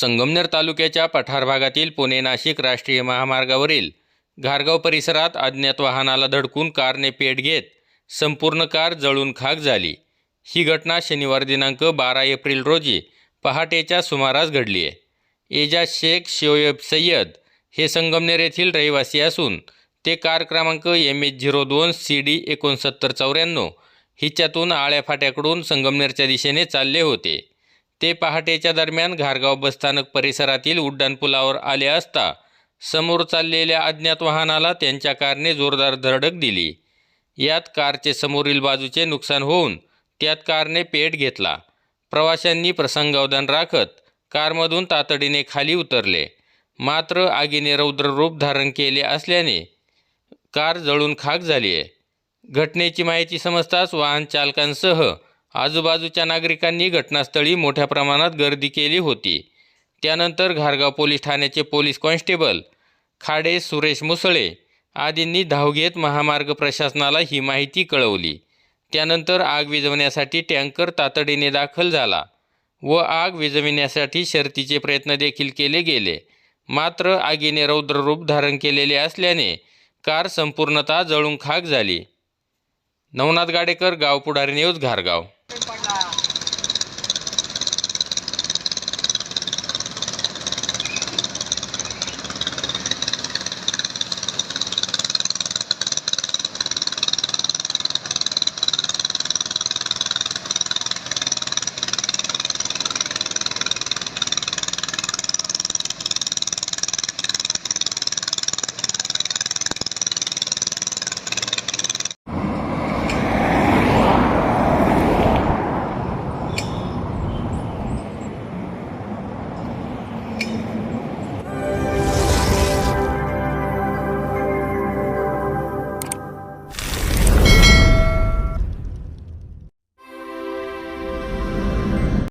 संगमनेर तालुक्याच्या पठार भागातील पुणे नाशिक राष्ट्रीय महामार्गावरील घारगाव परिसरात अज्ञात वाहनाला धडकून कारने पेट घेत संपूर्ण कार जळून खाक झाली. ही घटना शनिवार दिनांक बारा एप्रिल रोजी पहाटेच्या सुमारास घडली आहे. एजाज शेख शोएब सय्यद हे संगमनेर येथील रहिवासी असून ते कार क्रमांक एम एच झिरो दोन सी डी एकोणसत्तर चौऱ्याण्णव हिच्यातून आळ्या फाट्याकडून संगमनेरच्या दिशेने चालले होते. ते पहाटेच्या दरम्यान घारगाव बसस्थानक परिसरातील उड्डाणपुलावर आले असता समोर चाललेल्या अज्ञात वाहनाला त्यांच्या कारने जोरदार धडक दिली. यात कारचे समोरील बाजूचे नुकसान होऊन त्यात कारने पेट घेतला. प्रवाशांनी प्रसंगावधान राखत कारमधून तातडीने खाली उतरले. मात्र आगीने रौद्र रूप धारण केले असल्याने कार जळून खाक झाली आहे घटनेची माहिती समजताच वाहन चालकांसह आजूबाजूच्या नागरिकांनी घटनास्थळी मोठ्या प्रमाणात गर्दी केली होती. त्यानंतर घारगाव पोलीस ठाण्याचे पोलीस कॉन्स्टेबल खाडे सुरेश मुसळे आदींनी धाव घेत महामार्ग प्रशासनाला ही माहिती कळवली. त्यानंतर आग विझवण्यासाठी टँकर तातडीने दाखल झाला व आग विझविण्यासाठी शर्तीचे प्रयत्न देखील केले गेले. मात्र आगीने रौद्र रूप धारण केलेले असल्याने कार संपूर्णतः जळून खाक झाली. नवनाथ गाडेकर गाव पुढारी न्यूज घारगाव. Big